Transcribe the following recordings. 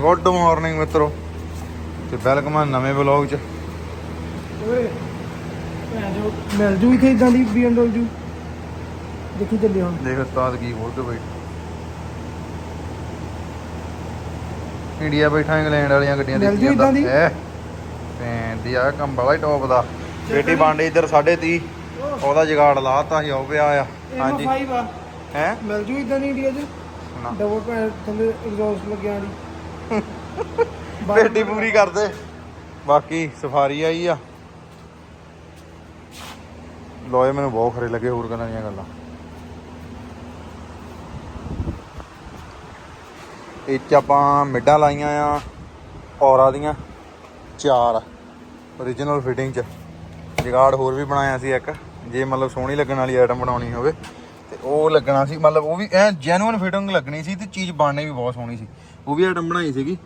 Good morning ਮਿੱਤਰੋ। ਤੇ welcome ਆ ਨਵੇਂ ਵਲੌਗ 'ਚ। ਓਏ ਜੋ ਮਿਲ ਜੂ ਇੱਥੇ ਇਦਾਂ ਦੀ BMW ਦੇਖੀ ਚੱਲੇ ਹੁਣ। ਦੇਖ ਉਸਤਾਦ ਕੀ ਖੋਲ ਕੇ ਬੈਠ ਇੰਡੀਆ ਬੈਠਾ ਇੰਗਲੈਂਡ ਵਾਲੀਆਂ ਗੱਡੀਆਂ ਦੇਖੀ ਏਦਾਂ ਦੀ? ਐ ਭੈਣ ਦੀ ਆ ਕੰਮ ਬੜਾ ਹੀ ਟੌਪ ਦਾ। ਬੇਟੀ ਬਾਂਡੇ ਇੱਧਰ 30 ਉਹਦਾ ਜਗਾੜ ਲਾਤਾ ਸੀ ਉਹ ਪਿਆ ਆ। ਹਾਂਜੀ ਹਾਂਜੀ। 5 ਆ। ਹੈ? ਮਿਲ ਜੂ ਇਦਾਂ ਦੀ ਇੰਡੀਆ 'ਚ? ਨਾ। ਡਬਲ ਭੈਣ ਥੱਲੇ ਐਗਜ਼ੌਸਟ ਲੱਗਿਆ ਦੀ ਬੇਟੀ ਪੂਰੀ ਕਰਦੇ। ਬਾਕੀ ਸਫਾਰੀ ਆਈ ਆ। ਲੋਏ ਮੈਨੂੰ ਬਹੁਤ ਖਰੇ ਲੱਗੇ ਹੋਰ ਗੱਲਾਂ ਦੀਆਂ ਗੱਲਾਂ। ਇਹ 'ਚ ਆਪਾਂ ਮਿੱਡਾਂ ਲਾਈਆਂ ਆ, ਔਰਾ ਦੀਆਂ, ਚਾਰ। origignal ਫਿਟਿੰਗ ਚ। ਜਗਾੜ ਹੋਰ ਵੀ ਬਣਾਇਆ ਸੀ ਇੱਕ। ਜੇ ਮਤਲਬ ਸੋਹਣੀ ਲੱਗਣ ਵਾਲੀ ਆਈਟਮ ਬਣਾਉਣੀ ਹੋਵੇ, ਤੇ ਉਹ ਲੱਗਣਾ ਸੀ। ਮਤਲਬ ਉਹ ਵੀ ਐ ਜੈਨੂਇਨ ਫਿਟਿੰਗ ਲੱਗਣੀ ਸੀ ਤੇ ਚੀਜ਼ ਬਣਨੀ ਵੀ ਬਹੁਤ ਸੋਹਣੀ ਸੀ। ਉਹ ਵੀ ਆਈਟਮ ਬਣਾਈ ਸੀਗੀ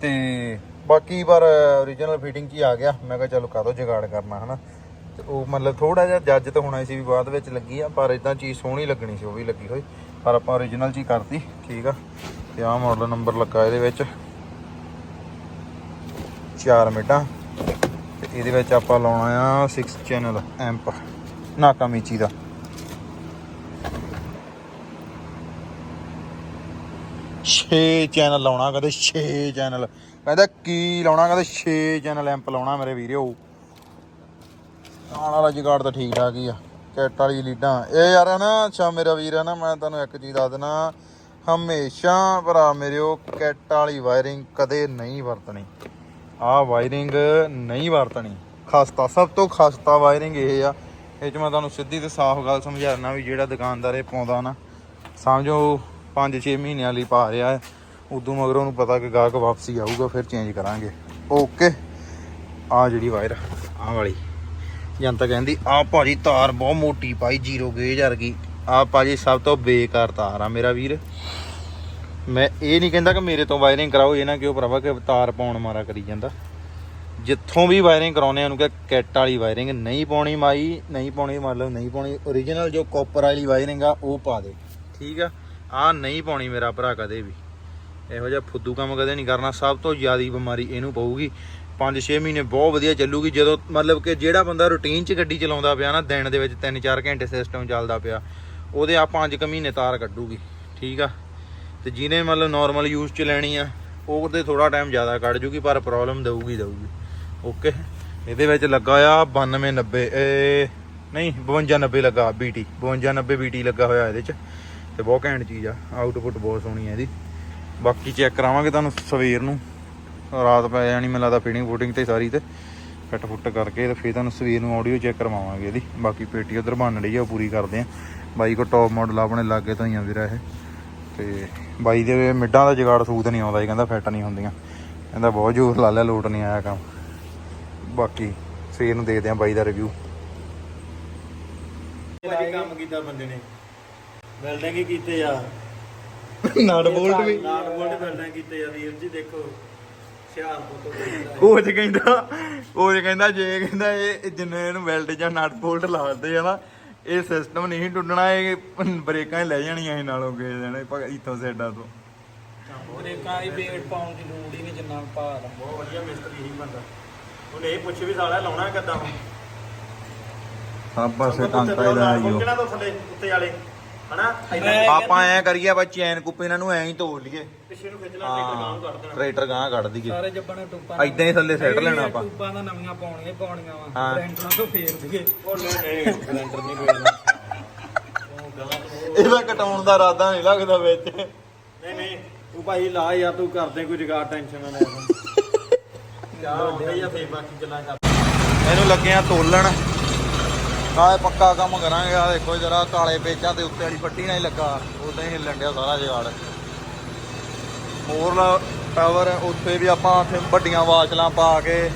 ਤੇ ਬਾਕੀ ਪਰ origignal ਫਿਟਿੰਗ 'ਚ ਹੀ ਆ ਗਿਆ। ਮੈਂ ਕਿਹਾ ਚਲੋ ਕਾਹਤੋਂ ਜਗਾੜ ਕਰਨਾ, ਹਨਾ? ਤੇ ਉਹ ਮਤਲਬ ਥੋੜਾ ਜਿਹਾ ਜੱਜ ਤਾਂ ਹੋਣਾ ਸੀ ਵੀ ਬਾਅਦ ਵਿੱਚ ਲੱਗੀ ਆ, ਪਰ ਇਦਾਂ ਚੀਜ਼ ਸੋਹਣੀ ਲੱਗਣੀ ਸੀ, ਉਹ ਵੀ ਲੱਗੀ ਹੋਈ। ਪਰ ਆਪਾਂ origignal 'ਚ ਹੀ ਕਰਤੀ, ਠੀਕ ਆ? ਤੇ ਆਹ ਮਾਡਲ ਨੰਬਰ ਲੱਗਾ ਇਹਦੇ ਵਿੱਚ। ਚਾਰ ਮਿੰਟਾਂ। ਤੇ ਇਹਦੇ ਵਿੱਚ ਆਪਾਂ ਲਾਉਣਾ ਆ 6 ਚੈਨਲ ਐਂਪ ਨਾਕਾਮੀਚੀ ਦਾ। ਛੇ ਚੈਨਲ ਲਾਉਣਾ ਕਦੇ 6 ਚੈਨਲ ਕਹਿੰਦਾ ਕੀ ਲਾਉਣਾ ਕਹਿੰਦਾ 6 ਚੈਨਲ ਐਂਪ ਲਾਉਣਾ ਮੇਰੇ ਵੀਰੋ। ਆਣ ਵਾਲਾ ਜਗਾੜ ਤਾਂ ਠੀਕ ਠਾਕ ਹੀ ਆ। ਕੈਟ ਵਾਲੀ ਲੀਡਾਂ। ਇਹ ਯਾਰ ਨਾ, ਅੱਛਾ ਮੇਰਾ ਵੀਰ ਹੈ ਨਾ, ਮੈਂ ਤੁਹਾਨੂੰ ਇੱਕ ਚੀਜ਼ ਦੱਸ ਦੇਣਾ ਹਮੇਸ਼ਾ ਭਰਾ ਮੇਰਿਓ ਕੈਟ ਵਾਲੀ ਵਾਇਰਿੰਗ ਕਦੇ ਨਹੀਂ ਵਰਤਣੀ। ਆਹ ਵਾਇਰਿੰਗ ਨਹੀਂ ਵਰਤਣੀ। ਖਸਤਾ, ਸਭ ਤੋਂ ਖਸਤਾ ਵਾਇਰਿੰਗ ਇਹ ਆ। ਇਹ ਚ ਮੈਂ ਤੁਹਾਨੂੰ ਸਿੱਧੀ ਤੇ ਸਾਫ਼ ਗੱਲ ਸਮਝਾਉਣਾ ਵੀ ਜਿਹੜਾ ਦੁਕਾਨਦਾਰ ਇਹ ਪਾਉਂਦਾ ਨਾ। ਸਮਝੋ 5-6 ਮਹੀਨਿਆਂ ਲਈ ਪਾ ਰਿਹਾ ਹੈ। ਉਦੋਂ ਮਗਰ ਉਹਨੂੰ ਪਤਾ ਕਿ ਗਾਹਕ ਵਾਪਸੀ ਆਊਗਾ, ਫਿਰ ਚੇਂਜ ਕਰਾਂਗੇ। ਓਕੇ ਆ ਜਿਹੜੀ ਵਾਇਰ ਆ ਵਾਲੀ। ਜਨਤਾ ਕਹਿੰਦੀ ਆ ਭਾਜੀ ਤਾਰ ਬਹੁਤ ਮੋਟੀ ਪਾਈ ਜ਼ੀਰੋ ਗੇਜ ਵਰਗੀ। ਆ ਭਾਜੀ ਸਭ ਤੋਂ ਬੇਕਾਰ ਤਾਰ ਆ ਮੇਰਾ ਵੀਰ। ਮੈਂ ਇਹ ਨਹੀਂ ਕਹਿੰਦਾ ਕਿ ਮੇਰੇ ਤੋਂ ਵਾਇਰਿੰਗ ਕਰਾਓ, ਇਹ ਨਾ ਕਿ ਉਹ ਭਰਾਵਾ ਕਿ ਤਾਰ ਪਾਉਣ ਮਾਰਾ ਕਰੀ ਜਾਂਦਾ। ਜਿੱਥੋਂ ਵੀ ਵਾਇਰਿੰਗ ਕਰਾਉਨੇ ਆ, ਉਹਨੂੰ ਕਿ ਕੈਟ ਵਾਲੀ ਵਾਇਰਿੰਗ ਨਹੀਂ ਪਾਉਣੀ ਮਾਈ, ਨਹੀਂ ਪਾਉਣੀ ਮਤਲਬ ਨਹੀਂ ਪਾਉਣੀ। Origignal ਜੋ ਕਾਪਰ ਵਾਲੀ ਵਾਇਰਿੰਗ ਆ, ਉਹ ਪਾ ਦੇ। ਠੀਕ ਆ? ਆ ਨਹੀਂ ਪਾਉਣੀ ਮੇਰਾ ਭਰਾ ਕਦੇ ਵੀ। ਇਹੋ ਜਿਹਾ ਫੁੱਦੂ ਕੰਮ ਕਦੇ ਨਹੀਂ ਕਰਨਾ, ਸਭ ਤੋਂ ਜ਼ਿਆਦੀ ਬਿਮਾਰੀ ਇਹਨੂੰ ਪਊਗੀ। 5-6 ਮਹੀਨੇ ਬਹੁਤ ਵਧੀਆ ਚੱਲੂਗੀ, ਜਦੋਂ ਮਤਲਬ ਕਿ ਜਿਹੜਾ ਬੰਦਾ ਰੂਟੀਨ 'ਚ ਗੱਡੀ ਚਲਾਉਂਦਾ ਪਿਆ ਨਾ, ਦਿਨ ਦੇ ਵਿੱਚ 3-4 ਘੰਟੇ ਸਿਸਟਮ ਚੱਲਦਾ ਪਿਆ, ਉਹਦੇ ਆ 5 ਕੁ ਮਹੀਨੇ ਤਾਰ ਕੱਢੂਗੀ, ਠੀਕ ਆ? ਤੇ ਜਿਹਨੇ ਮਤਲਬ ਨਾਰਮਲ ਯੂਜ਼ 'ਚ ਲੈਣੀ ਆ, ਉਹਦੇ ਥੋੜਾ ਟਾਈਮ ਜ਼ਿਆਦਾ ਕੱਢ ਜੂਗੀ, ਪਰ ਪ੍ਰੋਬਲਮ ਦਊਗੀ ਦਊਗੀ। ਓਕੇ ਇਹਦੇ ਵਿੱਚ ਲੱਗਾ ਆ 92 90 ਇਹ ਨਹੀਂ 52 90 ਲੱਗਾ BT 52 90 BT ਲੱਗਾ ਹੋਇਆ ਇਹਦੇ 'ਚ। ਤੇ ਬਹੁਤ ਘੈਂਟ ਚੀਜ਼ ਆ। ਆਊਟਪੁੱਟ ਬਹੁਤ ਸੋਹਣੀ ਹੈ ਇਹਦੀ। ਬਾਕੀ ਚੈੱਕ ਕਰਾਵਾਂਗੇ ਤੁਹਾਨੂੰ ਸਵੇਰ ਨੂੰ। ਰਾਤ ਪੈ ਜਾਣੀ, ਮੈਨੂੰ ਲੱਗਦਾ ਫੀਡਿੰਗ ਫੂਟਿੰਗ ਤੇ ਸਾਰੀ ਤੇ। ਫਿੱਟ ਫੁੱਟ ਕਰਕੇ ਤੇ ਫਿਰ ਤੁਹਾਨੂੰ ਸਵੇਰ ਨੂੰ ਆਡੀਓ ਚੈੱਕ ਕਰਵਾਵਾਂਗੇ ਇਹਦੀ। ਬਾਕੀ ਪੇਟੀ ਉਧਰ ਬਣ ਰਹੀ ਆ, ਉਹ ਪੂਰੀ ਕਰਦੇ ਆ। ਬਾਈ ਕੋ ਟੌਪ ਮਾਡਲ ਆਪਣੇ ਲਾਗੇ ਤੋਂ ਹੀ ਆ ਵੀਰਾ ਇਹ। ਤੇ ਬਾਈ ਦੇ ਮਿੱਡਾਂ ਦਾ ਜਗਾੜ ਸੂਤ ਨਹੀਂ ਆਉਂਦਾ ਇਹ ਕਹਿੰਦਾ ਫਿੱਟ ਨਹੀਂ ਹੁੰਦੀਆਂ। ਕਹਿੰਦਾ ਬਹੁਤ ਜ਼ੋਰ ਲਾ ਲਿਆ, ਲੋਟ ਨਹੀਂ ਆਇਆ ਕੰਮ। ਬਾਕੀ ਸਵੇਰ ਨੂੰ ਦੇਖਦੇ ਆ ਬਾਈ ਦਾ ਰਿਵਿਊ ਕੰਮ ਕੀਤਾ ਬੰਦੇ ਨੇ। ਵੈਲਡਿੰਗ ਹੀ ਕੀਤੇ ਆ। ਨਾਟ ਬੋਲਟ ਵੀ। ਨਾਟ ਬੋਲਟ ਵੈਲਡਿੰਗ ਕੀਤੇ ਆ ਵੀਰ ਜੀ ਦੇਖੋ ਹੁਸ਼ਿਆਰਪੁਰ ਤੋਂ ਦੇਖਦਾ ਕੋਚ ਕਹਿੰਦਾ ਕੋਚ ਕਹਿੰਦਾ ਜੇ ਕਹਿੰਦਾ ਇਹ ਜਿੰਨੇ ਇਹਨੂੰ ਵੈਲਡ ਜਾਂ ਨਟ ਬੋਲਟ ਲਾਉਂਦੇ ਆ ਨਾ ਇਹ ਸਿਸਟਮ ਨਹੀਂ ਟੁੱਟਣਾ ਇਹ ਬ੍ਰੇਕਾਂ ਹੀ ਲੈ ਜਾਣੀਆਂ ਇਹ ਨਾਲੋਂ ਗਏ ਜਾਣੇ ਪ- ਇੱਥੋਂ ਸੈਡਾ ਤੋਂ। ਬ੍ਰੇਕਾਂ ਦੀ ਵੇਟ ਪਾਉਣ ਦੀ ਲੋੜ ਹੀ ਨਹੀਂ ਜਿੰਨਾ ਭਾਰ। ਬਹੁਤ ਵਧੀਆ ਮਿਸਤਰੀ ਹੀ ਬੰਦਾ। ਉਹਨੇ ਇਹ ਪੁੱਛ ਵੀ ਸਾਲਾ ਲਾਉਣਾ ਕਿੱਦਾਂ ਸਭ ਪਾਸੇ ਟਾਂਕਾ ਇਹਦਾ ਆਈਓ ਕਿਹਨਾਂ ਤੋਂ ਥੱਲੇ ਉੱਤੇ ਵਾਲੇ? ਹਨਾ? ਆਪਾਂ ਐ ਕਰੀਏ ਆਪਾਂ ਚੈਨ ਕੁੱਪੇ ਇਹਨਾਂ ਨੂੰ ਐਂ ਹੀ ਤੋੜ ਲਈਏ। ਪਿੱਛੇ ਨੂੰ ਖਿੱਚ ਲਾ ਟਰੈਕਟਰ ਗਾਂ ਕੱਢ ਦੇਣਾ। ਟਰੈਕਟਰ ਗਾਂ ਕੱਢ ਦਈਏ। ਸਾਰੇ ਜੱਬਾਂ ਨੇ ਟੂਪਾਂ ਏਦਾਂ ਹੀ ਥੱਲੇ ਸੈੱਟ ਲੈਣਾ ਆਪਾਂ। ਟੂਪਾਂ ਦਾ ਨਵੀਆਂ ਪਾਉਣੀਆਂ ਹੀ ਪਾਉਣੀਆਂ ਵਾ। ਹਾਂ। ਬ੍ਰੈਂਡਰਾਂ ਤੋਂ ਫੇਰ ਦਈਏ। ਉਹ ਨਹੀਂ ਨਹੀਂ ਸਿਲੰਡਰ ਨਹੀਂ ਕੋਈ ਇਹਦਾ ਕਟਾਉਣ ਦਾ ਇਰਾਦਾ ਨਹੀਂ ਲੱਗਦਾ ਵਿੱਚ। ਨਹੀਂ ਨਹੀਂ। ਤੂੰ ਭਾਈ ਲਾ ਯਾਰ ਤੂੰ ਕਰਦੇ ਕੋਈ ਜਗਾੜ ਟੈਨਸ਼ਨ ਨਾ ਲੈ ਤੂੰ। ਜਾ ਹੁੰਦੇ ਜਾਂ ਫੇਰ ਬਾਕੀ ਗੱਲਾਂ ਕਰ। ਇਹਨੂੰ ਲੱਗੇ ਆ ਤੋਲਣ। ਨਾਲੇ ਪੱਕਾ ਕੰਮ ਕਰਾਂਗੇ। ਆ ਦੇਖੋ ਜਰਾ ਕਾਲੇ ਪੇਚਾਂ ਤੇ ਉੱਤੇ ਵਾਲੀ ਪੱਟੀ ਨਾਲ ਹੀ ਲੱਗਾ। ਉਦਾਂ ਹੀ ਹਿੱਲਣ ਡਿਆ ਸਾਰਾ ਜਗਾੜ। ਹੋਰ ਟਾਵਰ ਉੱਥੇ ਵੀ ਆਪਾਂ ਉੱਥੇ ਵੱਡੀਆਂ ਵਾਚਲਾਂ ਪਾ ਕੇ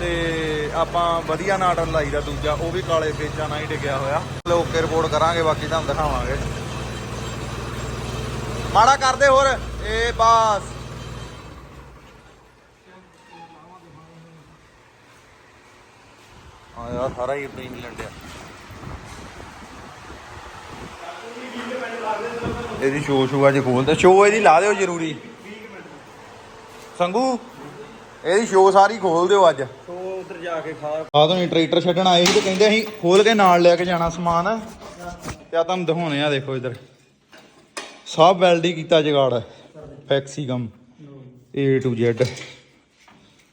ਤੇ ਆਪਾਂ ਵਧੀਆ ਨਾਟਨ ਲਾਈਦਾ ਦੂਜਾ, ਉਹ ਵੀ ਕਾਲੇ ਪੇਚਾਂ ਨਾਲ ਹੀ ਡਿੱਗਿਆ ਹੋਇਆ। ਓਕੇ ਰਿਪੋਰਟ ਕਰਾਂਗੇ, ਬਾਕੀ ਤੁਹਾਨੂੰ ਦਿਖਾਵਾਂਗੇ। ਮਾੜਾ ਕਰਦੇ ਹੋਰ। ਇਹ ਬਾਸ। ਆ ਯਾਰ, ਸਾਰਾ ਹੀ ਆਪਣੀ ਹਿੱਲਣ ਡਿਆ। ਇਹਦੀ ਸ਼ੋ ਸ਼ੂ ਅੱਜ ਖੋਲਦੇ ਸ਼ੋ ਇਹਦੀ ਲਾ ਦਿਓ ਜ਼ਰੂਰੀ। ਸੰਗੂ, ਇਹਦੀ ਸ਼ੋ ਸਾਰੀ ਖੋਲ ਦਿਓ ਅੱਜ। ਸੋ ਉਧਰ ਜਾ ਕੇ ਖਾ ਆ ਤੋਂ ਟਰੈਕਟਰ ਛੱਡਣ ਆਏ ਸੀ ਤੇ ਕਹਿੰਦੇ ਅਸੀਂ ਖੋਲ ਕੇ ਨਾਲ ਲੈ ਕੇ ਜਾਣਾ ਸਮਾਨ। ਤੇ ਆ ਤੁਹਾਨੂੰ ਦਿਖਾਉਣੇ ਆ, ਦੇਖੋ ਇਧਰ। ਸਭ ਵੈਲਡੀ ਕੀਤਾ ਜਗਾੜ ਫੈਕਸੀ ਕੰਮ A to Z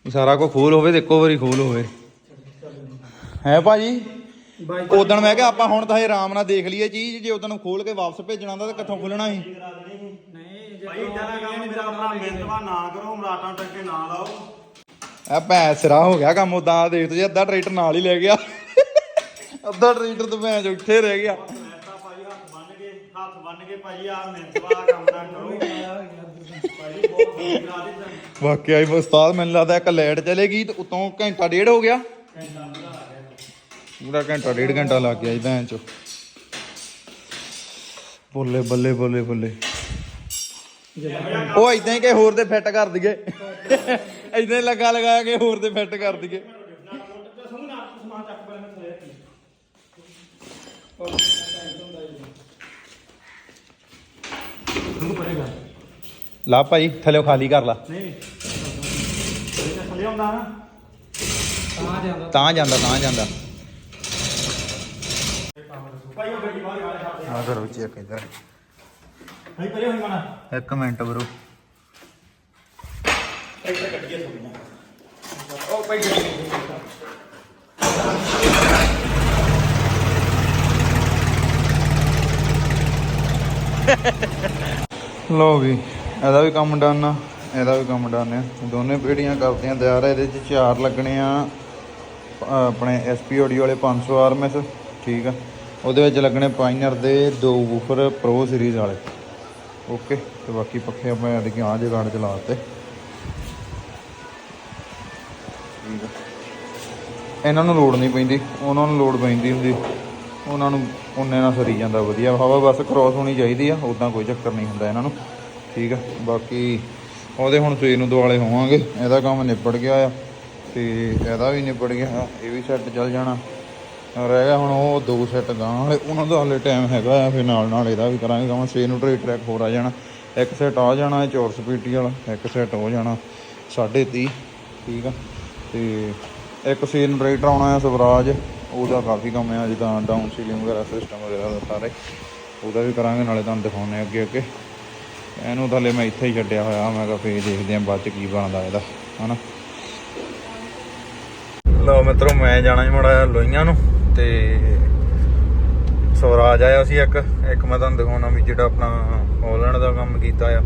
ਸਾਰਾ ਕੋ ਖੋਲ ਹੋਵੇ ਤੇ ਇੱਕੋ ਵਾਰੀ ਖੋਲ ਹੋਵੇ। ਹੈ ਭਾਜੀ? ਬਾਈ ਉਦੋਂ ਮੈਂ ਕਿਹਾ ਆਪਾਂ ਹੁਣ ਤਾਂ ਇਹ ਆਰਾਮ ਨਾਲ ਦੇਖ ਲਈਏ ਚੀਜ਼ ਜੇ ਉਦੋਂ ਨੂੰ ਖੋਲ ਕੇ ਵਾਪਸ ਭੇਜਣਾ ਤਾਂ ਕਿੱਥੋਂ ਖੋਲਣਾ ਸੀ ਨਹੀਂ ਜੇ ਭਾਈ ਇਦਾਂ ਦਾ ਕੰਮ ਮੇਰਾ ਆਪਣਾ ਮਿਹਨਤਵਾ ਨਾ ਕਰੋ ਮਰਾਟਾਂ ਟੱਕੇ ਨਾ ਲਾਓ। ਆ ਭੈ ਸਿਰਾ ਹੋ ਗਿਆ ਕੰਮ ਉਦਾਂ ਦੇਖ ਤੁਸੀਂ ਅੱਧਾ ਟਰੈਕਟਰ ਨਾਲ ਹੀ ਲੈ ਗਿਆ। ਅੱਧਾ ਟਰੈਕਟਰ ਤਾਂ ਭੈਣ ਜੋ ਇੱਥੇ ਰਹਿ ਗਿਆ। ਹੱਥ ਬੰਨ ਕੇ ਹੱਥ ਬੰਨ ਕੇ ਭਾਈ ਆ ਮਿਹਨਤਵਾ ਕੰਮ ਨਾ ਕਰੋ। ਭਾਈ ਬਹੁਤ ਵਾਕਿਆ ਹੀ ਉਸਤਾਦ ਮੈਨੂੰ ਲੱਗਦਾ ਇੱਕ ਲਾਈਟ ਚਲੇਗੀ ਤੇ ਉਤੋਂ ਘੰਟਾ ਡੇਢ ਹੋ ਗਿਆ। ਪੂਰਾ ਘੰਟਾ ਡੇਢ ਘੰਟਾ ਲੱਗ ਗਿਆ ਜੀ ਭੈਣ ਚੋ। ਬੱਲੇ ਬੱਲੇ ਬੱਲੇ ਬੱਲੇ। ਉਹ ਇਦਾਂ ਹੀ ਕਿ ਹੋਰ ਤੇ ਫਿੱਟ ਕਰ ਦਈਏ। ਇਦਾਂ ਹੀ ਲੱਗਾ ਲਗਾਇਆ ਕਿ ਹੋਰ ਤੇ ਫਿੱਟ ਕਰ ਦਈਏ। ਲਾ ਭਾਈ ਥੱਲੇ ਖਾਲੀ ਕਰ ਲਾ। ਨਹੀਂ ਇਹ ਥੱਲੇ ਆਉਂਦਾ ਨਾ। ਤਾਂ ਜਾਂਦਾ। ਤਾਂ ਜਾਂਦਾ ਤਾਂ ਜਾਂਦਾ। ਭਾਈ ਉਹ ਗੱਡੀ ਬਾਹਰ ਗਾਲੇ ਛੱਡ ਆ ਕਰੋ ਚੈੱਕ ਇਧਰ। ਭਾਈ ਪਰੇ ਹੋਈ ਮਨਾ ਇੱਕ ਮਿੰਟ ਬਰੋ। ਇੱਥੇ ਕੱਢੀਏ ਥੋੜੀਆਂ। ਉਹ ਭਾਈ ਲਓ ਵੀ ਇਹਦਾ ਵੀ ਕੰਮ ਡਨ ਆ ਇਹਦਾ ਵੀ ਕੰਮ ਡਨ ਆ। ਦੋਨੇ ਪੀੜੀਆਂ ਕਰਦੇ ਆ ਤਿਆਰ ਆ ਇਹਦੇ ਚ ਚਾਰ ਲੱਗਣੇ ਆ ਆਪਣੇ ਐਸਪੀ ਆਡੀਓ ਵਾਲੇ 500 ਆਰਐਮਐਸ ਠੀਕ ਆ। ਉਹਦੇ ਵਿੱਚ ਲੱਗਣੇ ਪਾਈਨਰ ਦੇ ਦੋ ਵੂਫਰ ਪ੍ਰੋ ਸੀਰੀਜ਼ ਵਾਲੇ। ਓਕੇ, ਤੇ ਬਾਕੀ ਪੱਖੇ ਆਪਾਂ ਐਡ ਕੇ ਆ ਜਗਾੜ ਚਲਾ ਦਿੱਤੇ ਠੀਕ ਆ ਇਹਨਾਂ ਨੂੰ ਲੋੜ ਨਹੀਂ ਪੈਂਦੀ, ਉਹਨਾਂ ਨੂੰ ਲੋੜ ਪੈਂਦੀ ਹੁੰਦੀ। ਉਹਨਾਂ ਨੂੰ ਉਹਨੇ ਨਾਲ ਸਰੀ ਜਾਂਦਾ ਵਧੀਆ। ਹਵਾ ਬਸ ਕ੍ਰੋਸ ਹੋਣੀ ਚਾਹੀਦੀ ਆ ਉਦਾਂ ਕੋਈ ਚੱਕਰ ਨਹੀਂ ਹੁੰਦਾ ਇਹਨਾਂ ਨੂੰ। ਠੀਕ ਆ, ਬਾਕੀ ਉਹਦੇ ਹੁਣ ਸਵੇਰ ਨੂੰ ਦੁਆਲੇ ਹੋਵਾਂਗੇ। ਇਹਦਾ ਕੰਮ ਨਿਬੜ ਗਿਆ ਆ, ਤੇ ਇਹਦਾ ਵੀ ਨਿਬੜ ਗਿਆ, ਇਹ ਵੀ ਸੈੱਟ ਚੱਲ ਜਾਣਾ। ਰਹਿ ਗਿਆ ਹੁਣ ਉਹ ਦੋ ਸੈੱਟ ਗਾਂ ਵਾਲੇ, ਉਹਨਾਂ ਦਾ ਹਲੇ ਟਾਈਮ ਹੈਗਾ ਆ, ਫਿਰ ਨਾਲ ਨਾਲ ਇਹਦਾ ਵੀ ਕਰਾਂਗੇ ਕੰਮ। ਸਵੇਰ ਨੂੰ ਟਰੇਕ ਟਰੈਕ ਹੋਰ ਆ ਜਾਣਾ, ਇੱਕ ਸੈੱਟ ਆ ਜਾਣਾ ਚੌਰ ਸਪੀਟੀ ਵਾਲਾ, ਇੱਕ ਸੈੱਟ ਹੋ ਜਾਣਾ 30.5 ਠੀਕ ਆ। ਤੇ ਇੱਕ ਸੀਨ ਰਾਈਟਰ ਆਉਣਾ ਹੈ ਸਵਰਾਜ, ਉਹਦਾ ਕਾਫੀ ਕੰਮ ਹੈ ਜਿੱਦਾਂ ਡਾਊਨ ਸੀਲਿੰਗ ਵਗੈਰਾ ਸਿਸਟਮ ਵਗੈਰਾ ਸਾਰੇ। ਉਹਦਾ ਵੀ ਕਰਾਂਗੇ, ਨਾਲੇ ਤੁਹਾਨੂੰ ਦਿਖਾਉਣੇ ਅੱਗੇ ਅੱਗੇ। ਇਹਨੂੰ ਤਾਂ ਹਲੇ ਮੈਂ ਇੱਥੇ ਹੀ ਛੱਡਿਆ ਹੋਇਆ, ਮੈਂ ਕਿਹਾ ਫੇਰ ਦੇਖਦੇ ਆਂ ਬਾਅਦ ਚ ਕੀ ਬਣਦਾ ਇਹਦਾ, ਹਨਾ। ਲਓ ਮਿੱਤਰੋ, ਮੈਂ ਜਾਣਾ ਜੀ ਮੜਾ ਲੋਈਆਂ ਨੂੰ। ਤੇ ਸਵਰਾਜ ਆਇਆ ਸੀ ਇੱਕ। ਇੱਕ ਮੈਂ ਤੁਹਾਨੂੰ ਦਿਖਾਉਣਾ ਵੀ ਜਿਹੜਾ ਆਪਣਾ ਹਾਲੈਂਡ ਦਾ ਕੰਮ ਕੀਤਾ ਆ।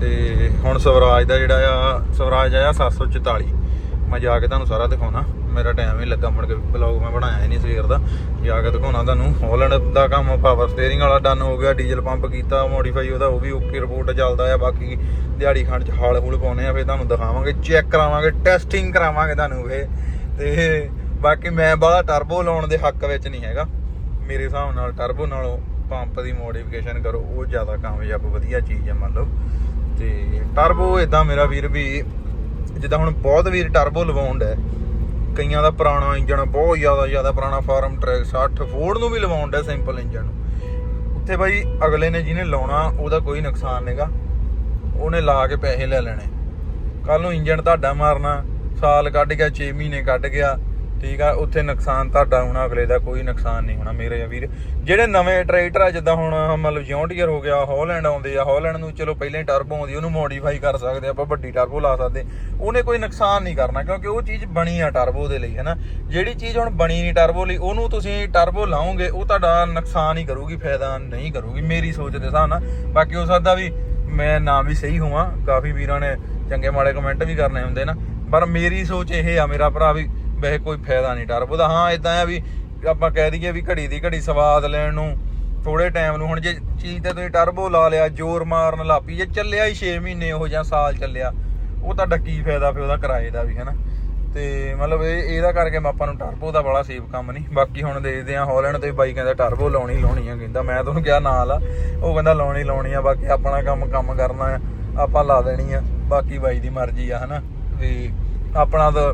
ਤੇ ਹੁਣ ਸਵਰਾਜ ਦਾ ਜਿਹੜਾ ਆ, ਸਵਰਾਜ ਆਇਆ 744 ਮੈਂ ਜਾ ਕੇ ਤੁਹਾਨੂੰ ਸਾਰਾ ਦਿਖਾਉਣਾ। ਮੇਰਾ ਟਾਈਮ ਹੀ ਲੱਗਾ ਮੁੜ ਕੇ ਬਲੌਗ ਮੈਂ ਬਣਾਇਆ ਹੀ ਨਹੀਂ ਸਵੇਰ ਦਾ। ਜਾ ਕੇ ਦਿਖਾਉਣਾ ਤੁਹਾਨੂੰ। ਹਾਲੈਂਡ ਦਾ ਕੰਮ ਪਾਵਰ ਸਟੀਅਰਿੰਗ ਵਾਲਾ ਡਨ ਹੋ ਗਿਆ ਡੀਜ਼ਲ ਪੰਪ ਕੀਤਾ ਮੋਡੀਫਾਈ ਉਹਦਾ, ਉਹ ਵੀ ਓਕੇ ਰਿਪੋਰਟ ਚੱਲਦਾ ਆ। ਬਾਕੀ ਦਿਹਾੜੀ ਖੰਡ ਚ ਹਾਲ ਹੂਲ ਪਾਉਣੇ ਆ, ਫਿਰ ਤੁਹਾਨੂੰ ਦਿਖਾਵਾਂਗੇ ਚੈੱਕ ਕਰਾਵਾਂਗੇ ਟੈਸਟਿੰਗ ਕਰਾਵਾਂਗੇ ਤੁਹਾਨੂੰ ਇਹ। ਤੇ ਬਾਕੀ ਮੈਂ ਬਾਹਲਾ ਟਰਬੋ ਲਾਉਣ ਦੇ ਹੱਕ ਵਿੱਚ ਨਹੀਂ ਹੈਗਾ। ਮੇਰੇ ਹਿਸਾਬ ਨਾਲ ਟਰਬੋ ਨਾਲੋਂ ਪੰਪ ਦੀ ਮੋਡੀਫਿਕੇਸ਼ਨ ਕਰੋ, ਉਹ ਜ਼ਿਆਦਾ ਕਾਮਯਾਬ ਵਧੀਆ ਚੀਜ਼ ਹੈ ਮੰਨ ਲਓ। ਤੇ ਟਰਬੋ ਇਦਾਂ ਮੇਰਾ ਵੀਰ ਵੀ, ਜਿੱਦਾਂ ਹੁਣ ਬਹੁਤ ਵੀਰ ਟਰਬੋ ਲਵਾਉਂਦਾ ਹੈ ਕਈਆਂ ਦਾ ਪੁਰਾਣਾ ਇੰਜਣ ਬਹੁਤ ਜ਼ਿਆਦਾ ਜ਼ਿਆਦਾ ਪੁਰਾਣਾ ਫਾਰਮ ਟਰੈਕ 60 ਫੋਰਡ ਨੂੰ ਵੀ ਲਵਾਉਂਦਾ ਸਿੰਪਲ ਇੰਜਣ ਉੱਥੇ ਬਾਈ ਅਗਲੇ ਨੇ ਜਿਹਨੇ ਲਾਉਣਾ, ਉਹਦਾ ਕੋਈ ਨੁਕਸਾਨ ਨਹੀਂਗਾ। ਉਹਨੇ ਲਾ ਕੇ ਪੈਸੇ ਲੈ ਲੈਣੇ। ਕੱਲ ਨੂੰ ਇੰਜਣ ਤੁਹਾਡਾ ਮਾਰਨਾ, ਸਾਲ ਕੱਢ ਗਿਆ 6 ਮਹੀਨੇ ਕੱਢ ਗਿਆ। ਠੀਕ ਆ, ਉੱਥੇ ਨੁਕਸਾਨ ਤੁਹਾਡਾ ਹੋਣਾ, ਅਗਲੇ ਦਾ ਕੋਈ ਨੁਕਸਾਨ ਨਹੀਂ ਹੋਣਾ ਮੇਰੇ ਵੀਰ। ਜਿਹੜੇ ਨਵੇਂ ਟਰੈਕਟਰ ਆ, ਜਿੱਦਾਂ ਹੁਣ ਮਤਲਬ ਜੌਂਡੀਅਰ ਹੋ ਗਿਆ ਹਾਲੈਂਡ ਆਉਂਦੇ ਆ ਹਾਲੈਂਡ ਨੂੰ ਚਲੋ ਪਹਿਲਾਂ ਹੀ ਟਰਬੋ ਆਉਂਦੀ, ਉਹਨੂੰ ਮੋਡੀਫਾਈ ਕਰ ਸਕਦੇ ਆਪਾਂ ਵੱਡੀ ਟਰਬੋ ਲਾ ਸਕਦੇ। ਉਹਨੇ ਕੋਈ ਨੁਕਸਾਨ ਨਹੀਂ ਕਰਨਾ, ਕਿਉਂਕਿ ਉਹ ਚੀਜ਼ ਬਣੀ ਆ ਟਰਬੋ ਦੇ ਲਈ, ਹੈਨਾ। ਜਿਹੜੀ ਚੀਜ਼ ਹੁਣ ਬਣੀ ਨਹੀਂ ਟਰਬੋ ਲਈ, ਉਹਨੂੰ ਤੁਸੀਂ ਟਰਬੋ ਲਾਓਗੇ, ਉਹ ਤੁਹਾਡਾ ਨੁਕਸਾਨ ਹੀ ਕਰੂਗੀ, ਫਾਇਦਾ ਨਹੀਂ ਕਰੂਗੀ, ਮੇਰੀ ਸੋਚ ਦੇ ਹਿਸਾਬ ਨਾਲ। ਬਾਕੀ ਹੋ ਸਕਦਾ ਵੀ ਮੈਂ ਨਾ ਵੀ ਸਹੀ ਹੋਵਾਂ, ਕਾਫੀ ਵੀਰਾਂ ਨੇ ਚੰਗੇ ਮਾੜੇ ਕਮੈਂਟ ਵੀ ਕਰਨੇ ਹੁੰਦੇ ਨਾ, ਪਰ ਮੇਰੀ ਸੋਚ ਇਹ ਆ, ਮੇਰਾ ਭਰਾ ਵੀ ਵੈਸੇ ਕੋਈ ਫਾਇਦਾ ਨਹੀਂ ਟਰਬੋ ਦਾ ਹਾਂ ਇਦਾਂ ਆ ਵੀ ਆਪਾਂ ਕਹਿ ਦਈਏ ਵੀ ਘੜੀ ਦੀ ਘੜੀ ਸਵਾਦ ਲੈਣ ਨੂੰ ਥੋੜੇ ਟਾਈਮ ਨੂੰ। ਹੁਣ ਜੇ ਚੀਜ਼ ਤੇ ਤੁਸੀਂ ਟਰਬੋ ਲਾ ਲਿਆ, ਜ਼ੋਰ ਮਾਰਨ ਲਾਪੀ ਜੇ ਚੱਲਿਆ ਹੀ 6 ਮਹੀਨੇ ਉਹ ਜਾਂ ਸਾਲ ਚੱਲਿਆ, ਉਹ ਤੁਹਾਡਾ ਕੀ ਫਾਇਦਾ ਫਿਰ ਉਹਦਾ ਕਿਰਾਏ ਦਾ ਵੀ, ਹੈਨਾ? ਤੇ ਮਤਲਬ ਇਹ, ਇਹਦਾ ਕਰਕੇ ਆਪਾਂ ਨੂੰ ਟਰਬੋ ਦਾ ਬੜਾ ਸੇਫ ਕੰਮ ਨਹੀਂ। ਬਾਕੀ ਹੁਣ ਦੇਖਦੇ ਆ ਹਾਲੈਂਡ ਤੇ ਬਾਈ ਕਹਿੰਦਾ ਟਰਬੋ ਲਾਉਣੀ ਲਾਉਣੀ ਆ, ਕਹਿੰਦਾ ਮੈਂ ਤੁਹਾਨੂੰ ਕਿਹਾ ਨਾਲ ਆ। ਉਹ ਕਹਿੰਦਾ ਲਾਉਣੀ ਲਾਉਣੀ ਆ, ਬਾਕੀ ਆਪਣਾ ਕੰਮ ਕੰਮ ਕਰਨਾ ਆ, ਆਪਾਂ ਲਾ ਦੇਣੀ ਆ, ਬਾਕੀ ਬਾਈ ਦੀ ਮਰਜ਼ੀ ਆ, ਹਨਾ? ਵੀ ਆਪਣਾ ਤਾਂ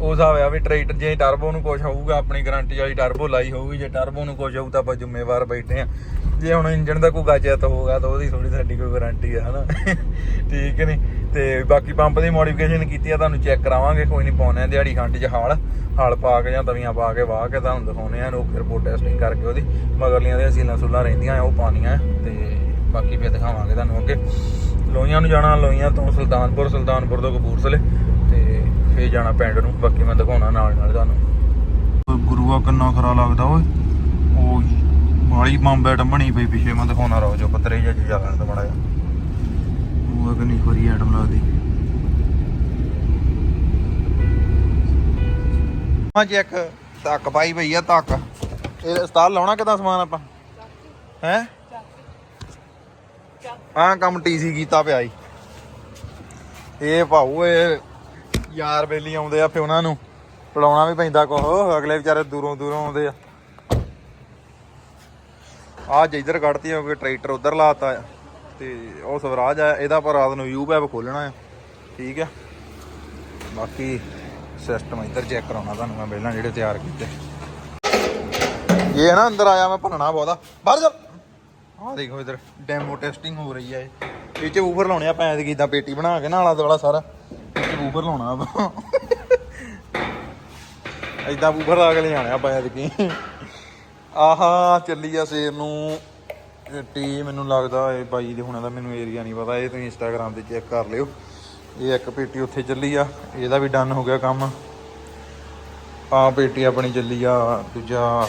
ਉਸ ਹਿਸਾਬ ਆ ਵੀ ਟਰੈਕਟਰ ਜੇ ਟਰਬੋ ਨੂੰ ਕੁਝ ਹੋਊਗਾ, ਆਪਣੀ ਗਾਰੰਟੀ ਵਾਲੀ ਟਰਬੋ ਲਾਈ ਹੋਊਗੀ, ਜੇ ਟਰਬੋ ਨੂੰ ਕੁਝ ਹੋਊ ਤਾਂ ਆਪਾਂ ਜ਼ਿੰਮੇਵਾਰ ਬੈਠੇ ਆ। ਜੇ ਹੁਣ ਇੰਜਣ ਦਾ ਕੋਈ ਗੱਜਤ ਹੋਊਗਾ, ਤਾਂ ਉਹਦੀ ਥੋੜੀ ਸਾਡੀ ਕੋਈ ਗਾਰੰਟੀ ਆ, ਹਨਾ? ਠੀਕ ਨਹੀਂ ਤੇ ਬਾਕੀ ਪੰਪ ਦੀ ਮੋਡੀਫਿਕੇਸ਼ਨ ਕੀਤੀ ਆ, ਤੁਹਾਨੂੰ ਚੈੱਕ ਕਰਾਵਾਂਗੇ, ਕੋਈ ਨਹੀਂ ਪਾਉਣੇ ਆ ਦਿਹਾੜੀ ਖੰਡ 'ਚ ਹਾਲ। ਹਾਲ ਪਾ ਕੇ ਜਾਂ ਤਵੀਆਂ ਪਾ ਕੇ ਵਾਹ ਕੇ ਤੁਹਾਨੂੰ ਦਿਖਾਉਣੇ ਆ ਰੋਕ ਰਿਪੋਰਟ ਟੈਸਟਿੰਗ ਕਰਕੇ ਉਹਦੀ। ਮਗਰਲੀਆਂ ਦੇ ਸੀਲਾਂ ਸੁਲਾ ਰਹਿੰਦੀਆਂ ਆ, ਉਹ ਪਾਣੀਆਂ ਆ, ਤੇ ਬਾਕੀ ਫਿਰ ਦਿਖਾਵਾਂਗੇ ਤੁਹਾਨੂੰ ਅੱਗੇ। ਲੋਈਆਂ ਨੂੰ ਜਾਣਾ ਲੋਈਆਂ ਤੋਂ ਸੁਲਤਾਨਪੁਰ ਸੁਲਤਾਨਪੁਰ ਤੋਂ ਕਪੂਰਥਲੇ, ਤੇ ਫੇਰ ਜਾਣਾ ਪਿੰਡ ਨੂੰ ਬਾਕੀ ਮੈਂ ਦਿਖਾਉਣਾ ਨਾਲ ਨਾਲ ਤੁਹਾਨੂੰ। ਗੁਰੂਆ ਕਿੰਨਾ ਖਰਾ ਲੱਗਦਾ ਓਏ। ਉਹ ਮਾਲੀ ਬੰਬੈਟ ਬਣੀ ਪਈ ਪਿੱਛੇ ਮੈਂ ਦਿਖਾਉਣਾ ਰੋ ਜੋ ਪਤਰੇ ਜਿਹਾ ਜਾ ਲੈਣ ਬੜਾ ਉਹ ਕਿੰਨੀ ਖਰੀ ਆਈਟਮ ਲੱਗਦੀ। ਹਾਂ ਚੈੱਕ ਤੱਕ ਪਾਈ ਪਈ ਆ ਤੱਕ। ਇਹ ਉਸਤਾਦ ਲਾਉਣਾ ਕਿਦਾਂ ਸਮਾਨ ਆਪਾਂ? ਹੈ? ਆਹ ਕੰਮ ਟੀਸੀ ਕੀਤਾ ਪਿਆ ਈ। ਇਹ ਭਾਊ ਇਹ ਯਾਰ ਬੇਲੀ ਆਉਂਦੇ ਆ ਫੇ ਉਹਨਾਂ ਨੂੰ। ਪੜਾਉਣਾ ਵੀ ਪੈਂਦਾ ਕੁਛ। ਅਗਲੇ ਵਿਚਾਰੇ ਦੂਰੋਂ ਦੂਰੋਂ ਆਉਂਦੇ ਆ। ਆ ਜਿੱਧਰ ਕੱਢਤੀ ਹੋ ਟਰੈਕਟਰ ਉਧਰ ਲਾਤਾ ਆ। ਤੇ ਉਹ ਸਵਰਾਜ ਆ, ਇਹਦਾ ਪਰ ਰਾਤ ਨੂੰ ਯੂ ਪੈਪ ਖੋਲਣਾ ਆ। ਠੀਕ ਆ? ਬਾਕੀ ਸਿਸਟਮ ਇੱਧਰ ਚੈੱਕ ਕਰਾਉਣਾ ਤੁਹਾਨੂੰ ਮੈਂ ਪਹਿਲਾਂ ਜਿਹੜੇ ਤਿਆਰ ਕੀਤੇ। ਇਹ ਨਾ ਅੰਦਰ ਆਇਆ, ਮੈਂ ਭੰਨਣਾ ਬਹੁਤਾ। ਬਾਹਰ ਜਾ। ਆਹ ਦੇਖੋ ਇਧਰ ਡੈਮੋ ਟੈਸਟਿੰਗ ਹੋ ਰਹੀ ਹੈ ਇਹ। ਇਹ ਚ ਬੂਫਰ ਲਾਉਣੇ ਆ ਪੈਂ ਕਿਦਾਂ ਪੇਟੀ ਬਣਾ ਕੇ ਨਾ ਆਲਾ ਦੁਆਲਾ ਸਾਰਾ। ਇਹ ਚ ਲਾਉਣਾ ਆਪਾਂ। ਇਦਾਂ ਬੂਫਰ ਲਾ ਕੇ ਲਿਆਣਾ ਆਪਾਂ ਐਤਕੀ। ਆਹਾ, ਚੱਲੀ ਆ ਸੇਰ ਨੂੰ। ਟੀ ਮੈਨੂੰ ਲੱਗਦਾ ਇਹ ਬਾਈ ਦੇ ਹੁਣਾਂ ਦਾ ਮੈਨੂੰ ਏਰੀਆ ਨਹੀਂ ਪਤਾ, ਇਹ ਤੁਸੀਂ ਇੰਸਟਾਗ੍ਰam ਤੇ ਚੈੱਕ ਕਰ ਲਿਓ। ਇਹ ਇੱਕ ਪੇਟੀ ਉੱਥੇ ਚੱਲੀ ਆ, ਇਹਦਾ ਵੀ ਡਨ ਹੋ ਗਿਆ ਕੰਮ। ਆ ਪੇਟੀ ਆਪਣੀ ਚੱਲੀ ਆ, ਦੂਜਾ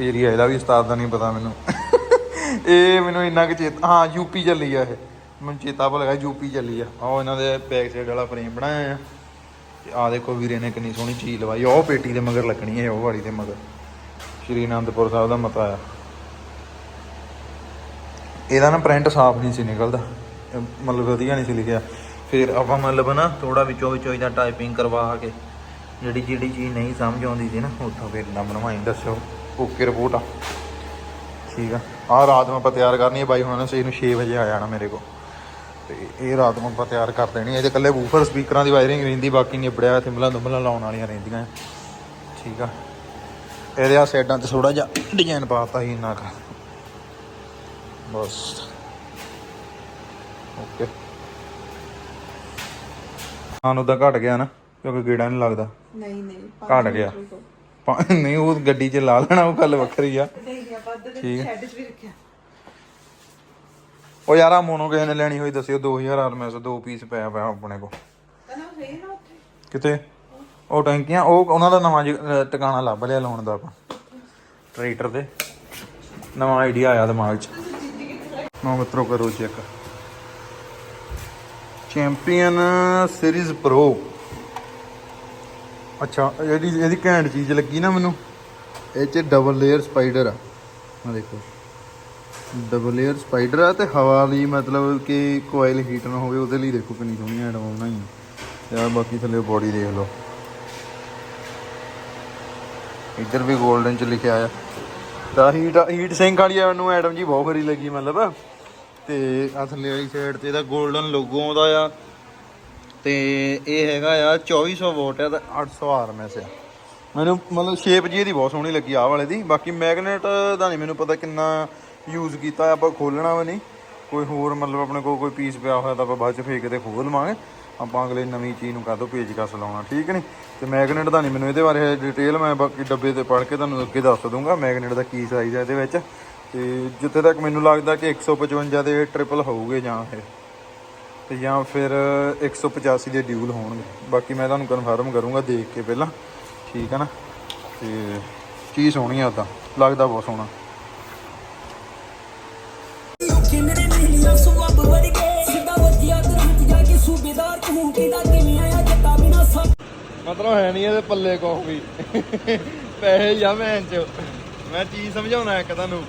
ਏਰੀਆ ਇਹਦਾ ਵੀ ਉਸਤਾਦ ਦਾ ਨਹੀਂ ਪਤਾ ਮੈਨੂੰ। ਇਹ ਮੈਨੂੰ ਇੰਨਾ ਕਿ ਚੇਤਾ, ਹਾਂ ਯੂਪੀ ਚੱਲੀ ਆ ਇਹ। ਮੈਨੂੰ ਚੇਤਾ ਭੁੱਲ ਗਿਆ ਯੂਪੀ ਚੱਲੀ ਆ। ਆਹ ਇਹਨਾਂ ਦੇ ਬੈਕ ਸਾਈਡ ਵਾਲਾ ਫਰੇਮ ਬਣਾਇਆ ਆ। ਤੇ ਆ ਦੇਖੋ ਵੀਰੇ ਨੇ ਕਿੰਨੀ ਸੋਹਣੀ ਚੀਜ਼ ਲਵਾਈ ਉਹ ਪੇਟੀ ਦੇ ਮਗਰ ਲੱਗਣੀ ਹੈ ਉਹ ਵਾਲੀ ਦੇ ਮਗਰ। ਸ਼੍ਰੀ ਅਨੰਦਪੁਰ ਸਾਹਿਬ ਦਾ ਮਤਾ ਆ। ਇਹਦਾ ਨਾ ਪ੍ਰਿੰਟ ਸਾਫ਼ ਨਹੀਂ ਸੀ ਨਿਕਲਦਾ। ਮਤਲਬ ਵਧੀਆ ਨਹੀਂ ਸੀ ਲਿਖਿਆ। ਫਿਰ ਆਪਾਂ ਮਤਲਬ ਨਾ ਥੋੜਾ ਵਿੱਚੋਂ ਵਿੱਚੋਂ ਇਹਦਾ ਟਾਈਪਿੰਗ ਕਰਵਾ ਕੇ, ਜਿਹੜੀ ਜਿਹੜੀ ਚੀਜ਼ ਨਹੀਂ ਸਮਝ ਆਉਂਦੀ ਸੀ ਨਾ, ਉੱਥੋਂ ਫਿਰ ਨਾ ਬਣਵਾਈ। ਦੱਸਿਓ ਓਕੇ ਰਿਪੋਰਟ ਆ। ਠੀਕ ਆ। ਆ ਰਾਤ ਨੂੰ ਆਪਾਂ ਤਿਆਰ ਕਰਨੀ ਹੈ ਬਾਈ ਹੁਣ ਨੇ ਨੂੰ 6 ਵਜੇ ਆ ਜਾਣਾ ਮੇਰੇ ਕੋਲ। ਤੇ ਇਹ ਰਾਤ ਨੂੰ ਆਪਾਂ ਤਿਆਰ ਕਰ ਦੇਣੀ ਹੈ। ਇਹਦੇ ਕੱਲੇ ਬੂਫਰ ਸਪੀਕਰਾਂ ਦੀ ਵਾਇਰਿੰਗ ਰਹਿੰਦੀ ਬਾਕੀ ਨਿਬੜਿਆ ਥਿੰਬਲਾਂ ਦੁੰਬਲਾਂ ਲਾਉਣ ਵਾਲੀਆਂ ਰਹਿੰਦੀਆਂ। ਠੀਕ ਆ। ਇਹਦੇ ਆ ਸਾਈਡਾਂ ਤੇ ਥੋੜਾ ਜਿਹਾ ਡਿਜ਼ਾਈਨ ਪਾਤਾ ਸੀ ਇੰਨਾ ਕੁ। ਬਸ। ਓਕੇ ਸਾਨੂੰ ਤਾਂ ਘਟ ਗਿਆ ਨਾ ਕਿਉਂਕਿ ਗੇੜਾ ਨਹੀਂ ਲੱਗਦਾ। ਨਹੀਂ ਨਹੀਂ ਘਟ ਗਿਆ। ਨਹੀਂ ਉਹ ਗੱਡੀ 'ਚ ਲਾ ਲੈਣਾ ਉਹ ਗੱਲ ਵੱਖਰੀ ਆ। ਵੱਧ ਠੀਕ ਹੈ। ਸ਼ੈਡ 'ਚ ਵੀ ਰੱਖਿਆ। ਉਹ ਯਾਰ ਆ ਮੋਨੋ ਕਿਸੇ ਨੇ ਲੈਣੀ ਹੋਈ ਦੱਸਿਓ 2000 ਆਰਮੈਸ ਦੋ ਪੀਸ ਪਿਆ ਪਿਆ ਆਪਣੇ ਕੋਲ। ਕਿਤੇ ਉਹ ਟੈਂਕੀਆਂ ਉਹ ਉਹਨਾਂ ਦਾ ਨਵਾਂ ਜਿ- ਅਹ ਟਿਕਾਣਾ ਲੱਭ ਲਿਆ ਲਾਉਣ ਦਾ ਆਪਾਂ। ਟਰੈਕਟਰ ਦੇ ਨਵਾਂ ਆਈਡੀਆ ਆਇਆ ਦਿਮਾਗ 'ਚ। ਨੋ ਮਿੱਤਰੋ ਕਰੋ ਚੈੱਕ ਚੈਂਪੀਅਨ ਸੀਰੀਜ਼ ਪ੍ਰੋ ਅੱਛਾ ਇਹਦੀ ਇਹਦੀ ਘੈਂਟ ਚੀਜ਼ ਲੱਗੀ ਨਾ ਮੈਨੂੰ। ਇਹ 'ਚ ਡਬਲ ਲੇਅਰ ਸਪਾਈਡਰ ਆ। ਆ ਦੇਖੋ। ਡਬਲ ਲੇਅਰ ਸਪਾਈਡਰ ਆ ਤੇ ਹਵਾ ਲਈ ਮਤਲਬ ਕਿ ਕੋਇਲ ਹੀਟ ਨਾ ਹੋਵੇ, ਉਹਦੇ ਲਈ ਦੇਖੋ ਕਿੰਨੀ ਸੋਹਣੀ ਐਡ ਬਣਾਈ ਯਾਰ ਬਾਕੀ ਥੱਲੇ ਬੋਡੀ ਦੇਖ ਲਓ। ਇੱਧਰ ਵੀ 골ਡਨ ਚ ਲਿਖਿਆ ਆ। ਤਾਂ ਹੀਟ ਹੀਟ ਸਿੰਕ ਵਾਲੀ ਆ, ਮੈਨੂੰ ਐਡਮ ਜੀ ਬਹੁਤ ਖਰੀ ਲੱਗੀ ਮਤਲਬ। ਤੇ ਆ ਥੱਲੇ ਵਾਲੀ ਸਾਈਡ ਤੇ ਇਹਦਾ 골ਡਨ ਲੋਗੋ ਆਉਂਦਾ ਆ। ਤੇ ਇਹ ਹੈਗਾ ਆ 2400 ਵਾਟ ਆ ਤੇ 800 ਆਰਐਮਐਸ ਆ। ਮੈਨੂੰ ਮਤਲਬ ਸ਼ੇਪ ਜੀ ਇਹਦੀ ਬਹੁਤ ਸੋਹਣੀ ਲੱਗੀ, ਆਹ ਵਾਲੇ ਦੀ। ਬਾਕੀ ਮੈਗਨੇਟ ਦਾ ਨਹੀਂ ਮੈਨੂੰ ਪਤਾ ਕਿੰਨਾ ਯੂਜ਼ ਕੀਤਾ ਆਪਾਂ ਖੋਲਣਾ ਵੀ ਨਹੀਂ। ਕੋਈ ਹੋਰ ਮਤਲਬ ਆਪਣੇ ਕੋਲ ਕੋਈ ਪੀਸ ਪਿਆ ਹੋਇਆ ਤਾਂ ਆਪਾਂ ਬਾਅਦ ਚ ਫੇਕ ਕੇ ਖੋਲ ਲਵਾਂਗੇ। ਆਪਾਂ ਅਗਲੇ ਨਵੀਂ ਚੀਜ਼ ਨੂੰ ਕਾਹਤੋਂ ਪੇਜ ਕਸ ਲਾਉਣਾ ਠੀਕ ਨਹੀਂ ਤੇ ਮੈਗਨੇਟ ਦਾ ਨਹੀਂ ਮੈਨੂੰ ਇਹਦੇ ਬਾਰੇ ਡਿਟੇਲ ਮੈਂ ਬਾਕੀ ਡੱਬੇ ਤੇ ਪੜ੍ਹ ਕੇ ਤੁਹਾਨੂੰ ਅੱਗੇ ਦੱਸ ਦੂੰਗਾ ਮੈਗਨੇਟ ਦਾ ਕੀ ਸਾਈਜ਼ ਹੈ ਇਹਦੇ ਵਿੱਚ। ਤੇ ਜਿੱਥੇ ਤੱਕ ਮੈਨੂੰ ਲੱਗਦਾ ਕਿ 155 ਦੇ ਟ੍ਰਿਪਲ ਹੋਊਗੇ ਜਾਂ ਫਿਰ। ਤੇ ਜਾਂ ਫਿਰ 185 ਦੇ ਡਿਊਲ ਹੋਣਗੇ। ਬਾਕੀ ਮੈਂ ਤੁਹਾਨੂੰ ਕਨਫਰਮ ਕਰੂੰਗਾ ਦੇਖ ਕੇ ਪਹਿਲਾਂ, ਠੀਕ ਹੈ ਨਾ? ਤੇ ਚੀਜ਼ ਸੋਹਣੀ ਆ ਉਦਾਂ ਲੱਗਦਾ ਬਹੁਤ ਸੋਹਣਾ। ਮਤਲਬ ਹੈ ਨਹੀਂ ਇਹਦੇ ਪੱਲੇ ਕੁਛ ਵੀ। ਪੈਸੇ ਜਾਂ ਮੈਂ ਚ ਮੈਂ ਚੀਜ਼ ਸਮਝਾਉਣਾ ਇੱਕ ਤੁਹਾਨੂੰ।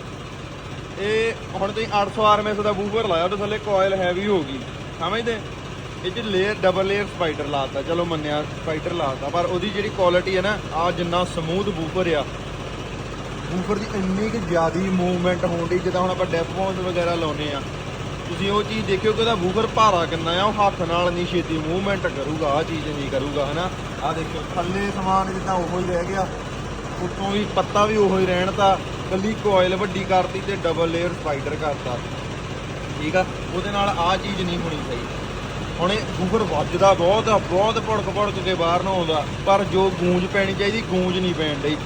ਇਹ ਹੁਣ ਤੁਸੀਂ 800 ਆਰਐਮਐਸ ਦਾ ਬੂਫਰ ਲਾਇਆ, ਉਹਦੇ ਥੱਲੇ ਕੋਇਲ ਹੈਵੀ ਹੋ ਗਈ। ਸਮਝਦੇ? ਇਹ ਚ ਲੇਅਰ ਡਬਲ ਲੇਅਰ ਸਪਾਈਡਰ ਲਾਤਾ। ਚਲੋ ਮੰਨਿਆ ਸਪਾਈਡਰ ਲਾਤਾ, ਪਰ ਉਹਦੀ ਜਿਹੜੀ ਕੁਆਲਿਟੀ ਹੈ ਨਾ ਆ ਜਿੰਨਾ ਸਮੂਥ ਬੂਫਰ ਆ, ਬੂਫਰ ਦੀ ਇੰਨੀ ਕਿ ਜ਼ਿਆਦੀ ਮੂਵਮੈਂਟ ਹੋਣ ਦੀ ਜਿੱਦਾਂ ਹੁਣ ਆਪਾਂ ਡੈਪ ਵਗੈਰਾ ਲਾਉਨੇ ਆ ਤੁਸੀਂ ਉਹ ਚੀਜ਼ ਦੇਖਿਓ ਕਿ ਉਹਦਾ ਬੂਗਰ ਭਾਰਾ ਕਿੰਨਾ ਆ, ਉਹ ਹੱਥ ਨਾਲ ਨਹੀਂ ਛੇਤੀ ਮੂਵਮੈਂਟ ਕਰੂਗਾ ਆ ਚੀਜ਼ ਨਹੀਂ ਕਰੂਗਾ, ਹਨਾ? ਆ ਦੇਖਿਓ, ਥੱਲੇ ਸਮਾਨ ਜਿੱਦਾਂ ਉਹੋ ਹੀ ਰਹਿ ਗਿਆ, ਉੱਤੋਂ ਵੀ ਪੱਤਾ ਵੀ ਉਹੋ ਹੀ ਰਹਿਣ ਤਾਂ ਕੱਲੀ ਕੋਇਲ ਵੱਡੀ ਕਰਤੀ ਤੇ ਡਬਲ ਲੇਅਰ ਸਪਾਈਡਰ ਕਰਤਾ। ਠੀਕ ਆ? ਉਹਦੇ ਨਾਲ ਆ ਚੀਜ਼ ਨਹੀਂ ਹੋਣੀ ਚਾਹੀਦੀ। ਹੁਣ ਇਹ ਗੂਗਰ ਵੱਜਦਾ ਬਹੁਤ ਆ, ਬਹੁਤ ਭੜਕ ਭੜਕ ਕੇ ਬਾਹਰ ਨੂੰ ਆਉਂਦਾ, ਪਰ ਜੋ ਗੂੰਜ ਪੈਣੀ ਚਾਹੀਦੀ, ਗੂੰਜ ਨਹੀਂ ਪੈਣ ਡਈ।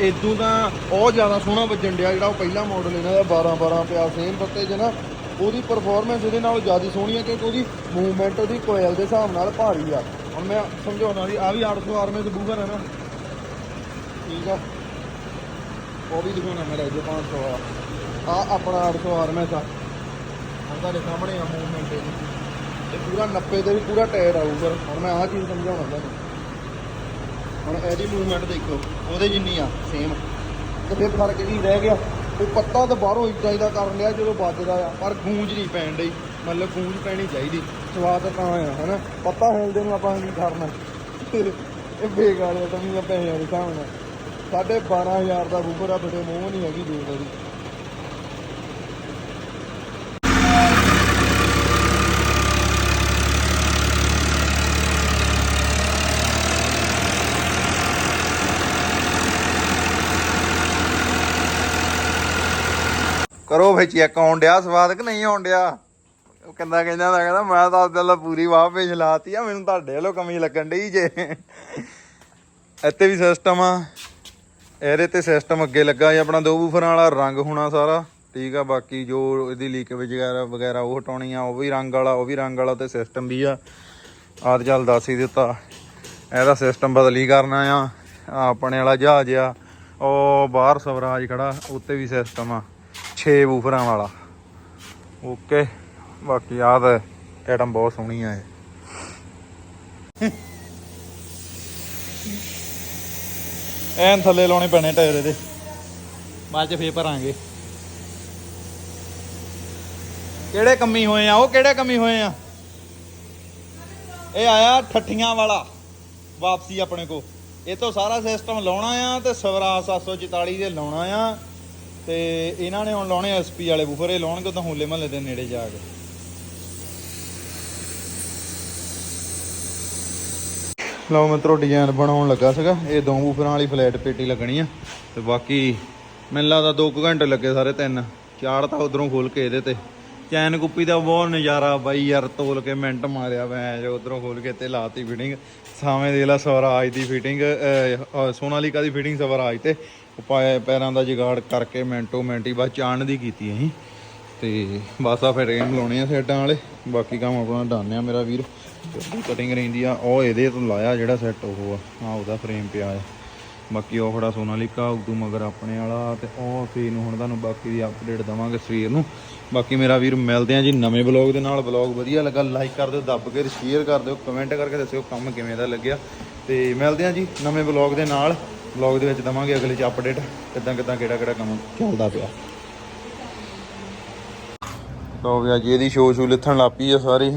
ਇਦੋਂ ਤਾਂ ਉਹ ਜ਼ਿਆਦਾ ਸੋਹਣਾ ਵੱਜਣ ਡਿਆ ਜਿਹੜਾ ਉਹ ਪਹਿਲਾ ਮਾਡਲ ਇਹਨਾਂ ਦਾ 12 12 ਪਿਆ ਸੇਮ ਪੱਤੇ 'ਚ ਨਾ। ਉਹਦੀ ਪਰਫਾਰਮੈਂਸ ਇਹਦੇ ਨਾਲੋਂ ਜ਼ਿਆਦਾ ਸੋਹਣੀ ਹੈ ਕਿਉਂਕਿ ਉਹਦੀ ਮੂਵਮੈਂਟ ਉਹਦੀ ਕੋਇਲ ਦੇ ਹਿਸਾਬ ਨਾਲ ਭਾਰੀ ਆ। ਹੁਣ ਮੈਂ ਸਮਝਾਉਣਾ ਵੀ ਆ ਵੀ 800 ਆਰਮੇ ਦੇ ਬੂਗਰ ਹੈ ਨਾ। ਠੀਕ ਆ। ਉਹ ਵੀ ਦਿਖਾਉਣਾ ਮੇਰਾ ਜੋ 500 ਆ। ਆ ਆਪਣਾ 800 ਆਰਮੇ ਦਾ। ਹੁਣ ਤੁਹਾਡੇ ਸਾਹਮਣੇ ਆ ਮੂਵਮੈਂਟ ਇਹਦੀ। ਇਹ ਪੂਰਾ 90 ਤੇ ਵੀ ਪੂਰਾ ਟਾਇਰ ਆਊਗਾ। ਹੁਣ ਮੈਂ ਆਹ ਚੀਜ਼ ਸਮਝਾਉਣਾ ਤੁਹਾਨੂੰ। ਹੁਣ ਇਹਦੀ ਮੂਵਮੈਂਟ ਦੇਖੋ, ਉਹਦੇ ਜਿੰਨੀ ਆ ਸੇਮ ਤੇ ਫਿਰ ਫ਼ਰਕ ਕੀ ਰਹਿ ਗਿਆ? ਉਹ ਪੱਤਾ ਤਾਂ ਬਾਹਰੋਂ ਇਦਾਂ ਦਾ ਕਰ ਲਿਆ ਜਦੋਂ ਵੱਜਦਾ ਆ, ਪਰ ਗੂੰਜ ਨਹੀਂ ਪੈਣ ਡਈ। ਮਤਲਬ ਗੂੰਜ ਪੈਣੀ ਚਾਹੀਦੀ। ਸਵਾਦ ਤਾਂ ਆ, ਹਨਾ? ਪੱਤਾ ਹਿਲਦੇ ਨੂੰ ਆਪਾਂ ਕੀ ਕਰਨਾ? ਇਹ ਬੇਕਾਰ ਹੈ ਤਾਂ ਵੀ ਪੈਸਿਆਂ ਦੇ ਹਿਸਾਬ ਨਾਲ ਸਾਢੇ 12000 ਦਾ ਬੂਬਰ ਆ, ਬੜੇ ਮੂੰਹ ਨਹੀਂ ਹੈਗੀ ਦੇਖ ਉਹਦੀ ਕਰੋ ਵਿੱਚ ਚੈੱਕ ਆਉਣ ਡਿਆ ਸਵਾਦ ਕਿ ਨਹੀਂ ਆਉਣ ਡਿਆ? ਉਹ ਕਹਿੰਦਾ ਕਹਿੰਦਾ ਹੁੰਦਾ, ਕਹਿੰਦਾ ਮੈਂ ਤਾਂ ਦਿਲ ਪੂਰੀ ਵਾਹ ਪੇਜ ਲਾਤੀ ਆ ਮੈਨੂੰ ਤੁਹਾਡੇ ਵੱਲੋਂ ਕਮੀ ਲੱਗਣ ਡਈ ਜੇ। ਇੱਥੇ ਵੀ ਸਿਸਟਮ ਆ। ਇਹਦੇ ਤੇ ਸਿਸਟਮ ਅੱਗੇ ਲੱਗਾ ਜੀ ਆਪਣਾ ਦੋ ਬੂਫਰਾਂ ਵਾਲਾ ਰੰਗ ਹੋਣਾ ਸਾਰਾ। ਠੀਕ ਆ ਬਾਕੀ ਜੋ ਇਹਦੀ ਲੀਕ ਵਗੈਰਾ ਵਗੈਰਾ ਉਹ ਹਟਾਉਣੀ ਆ ਉਹ ਵੀ ਰੰਗ ਵਾਲਾ ਉਹ ਵੀ ਰੰਗ ਵਾਲਾ ਤੇ ਸਿਸਟਮ ਵੀ ਆ। ਆਦ ਚੱਲ ਦੱਸ ਹੀ ਦਿੱਤਾ। ਇਹਦਾ ਸਿਸਟਮ ਬਦਲੀ ਕਰਨਾ ਆ ਆਪਣੇ ਵਾਲਾ ਜਹਾਜ਼ ਆ। ਉਹ ਬਾਹਰ ਸਵਰਾਜ ਖੜਾ ਉੱਤੇ ਵੀ ਸਿਸਟਮ ਆ। 6 ਬੂਫਰਾਂ ਵਾਲਾ। ਓਕੇ, ਬਾਕੀ ਆਹ ਤਾਂ ਬਹੁਤ ਸੋਹਣੀ ਆ ਇਹ। ਐਨ ਥੱਲੇ ਲਾਉਣੇ ਪੈਣੇ ਟਾਇਰ ਇਹਦੇ। ਬਾਅਦ ਚ ਫੇਰ ਭਰਾਂਗੇ। ਕਿਹੜੇ ਕੰਮੀ ਹੋਏ ਆ? ਉਹ ਕਿਹੜੇ ਕੰਮੀ ਹੋਏ ਆ? ਇਹ ਆਇਆ ਠੱਠੀਆਂ ਵਾਲਾ, ਵਾਪਸੀ ਆਪਣੇ ਕੋ ਇਹ ਤੋਂ ਸਾਰਾ ਸਿਸਟਮ ਲਾਉਣਾ ਆ ਤੇ ਸਵਰਾਜ 744 ਦੇ ਲਾਉਣਾ ਆ। ਤੇ ਇਹਨਾਂ ਨੇ ਹੁਣ ਲਾਉਣੇ ਐਸਪੀ ਵਾਲੇ ਬੂਫਰ, ਇਹ ਲਾਉਣਗੇ ਤਾਂ ਹੋਲੇ ਮਹੱਲੇ ਦੇ ਨੇੜੇ ਜਾ ਕੇ। ਲਓ ਮਿੱਤਰੋ, ਡਿਜ਼ਾਈਨ ਬਣਾਉਣ ਲੱਗਾ ਸੀਗਾ। ਇਹ ਦੋ ਬੂਫਰਾਂ ਵਾਲੀ ਫਲੈਟ ਪੇਟੀ ਲੱਗਣੀ ਆ ਤੇ ਬਾਕੀ ਮੈਨੂੰ ਲੱਗਦਾ 2 ਘੰਟੇ ਲੱਗੇ ਸਾਰੇ ਤਿੰਨ। ਚਾਰ ਤਾਂ ਉਧਰੋਂ ਖੋਲ ਕੇ ਇਹਦੇ ਤੇ। ਚੈਨ ਕੁੱਪੀ ਦਾ ਬਹੁਤ ਨਜ਼ਾਰਾ, ਬਾਈ ਯਾਰ, ਤੋਲ ਕੇ ਮਿੰਟ ਮਾਰਿਆ ਮੈਂ ਜੋ ਉਧਰੋਂ ਖੋਲ ਕੇ ਤੇ ਲਾਤੀ ਫਿਟਿੰਗ ਸਾਵੇਂ ਦੇ ਲਾ ਸਵਰਾਜ ਦੀ ਫਿਟਿੰਗ ਸੋਨਾਲੀਕਾ ਦੀ ਫਿਟਿੰਗ ਸਵਰਾਜ ਤੇ। ਉਹ ਪੈਰਾਂ ਦਾ ਜੁਗਾੜ ਕਰਕੇ ਮਿੰਟੋ ਮਿੰਟ ਹੀ ਬਸ ਚਾਣ ਦੀ ਕੀਤੀ ਅਸੀਂ। ਤੇ ਬਸ ਆ ਫਿਰ ਰੇਮ ਲਾਉਣੇ ਆ ਸਾਈਡਾਂ ਵਾਲੇ। ਬਾਕੀ ਕੰਮ ਆਪਣਾ ਡਨ ਆ ਮੇਰਾ ਵੀਰ। ਜਲਦੀ ਕਟਿੰਗ ਰਹਿੰਦੀ ਆ। ਉਹ ਇਹਦੇ ਤੋਂ ਲਾਇਆ ਜਿਹੜਾ ਸੈੱਟ ਉਹ ਆ। ਆ ਉਹਦਾ ਫਰੇਮ ਪਿਆ ਆ। ਬਾਕੀ ਉਹ ਖੜਾ ਸੋਨਾਲੀਕਾ, ਉਦੋਂ ਮਗਰ ਆਪਣੇ ਵਾਲਾ ਤੇ ਉਹ ਫੇਰ ਨੂੰ ਹੁਣ ਤੁਹਾਨੂੰ ਬਾਕੀ ਦੀ ਅਪਡੇਟ ਦਵਾਂਗੇ ਸਵੇਰ ਨੂੰ। ਬਾਕੀ ਮੇਰਾ ਵੀਰ, ਮਿਲਦੇ ਆ ਜੀ ਨਵੇਂ ਬਲੌਗ ਦੇ ਨਾਲ। ਬਲੌਗ ਵਧੀਆ ਲੱਗਾ ਲਾਈਕ ਕਰ ਦਿਓ, ਦੱਬ ਕੇ ਸ਼ੇਅਰ ਕਰ ਦਿਓ ਕਮੈਂਟ ਕਰਕੇ ਦੱਸਿਓ ਕੰਮ ਕਿਵੇਂ ਦਾ ਲੱਗਿਆ। ਤੇ ਮਿਲਦੇ ਆ ਜੀ ਨਵੇਂ ਬਲੌਗ ਦੇ ਨਾਲ। ਬਲੌਗ ਦੇ ਵਿੱਚ ਦਵਾਂਗੇ ਅਗਲੇ ਚ ਅਪਡੇਟ ਕਿਦਾਂ ਕਿਦਾਂ ਕਿਹੜਾ ਕਿਹੜਾ ਕੰਮ ਚੱਲਦਾ ਪਿਆ। ਲੋ ਵੀ ਅੱਜ ਇਹਦੀ ਸ਼ੋ ਸ਼ੂ ਲਿਥਣ ਲੱਪੀ ਆ ਸਾਰੀ।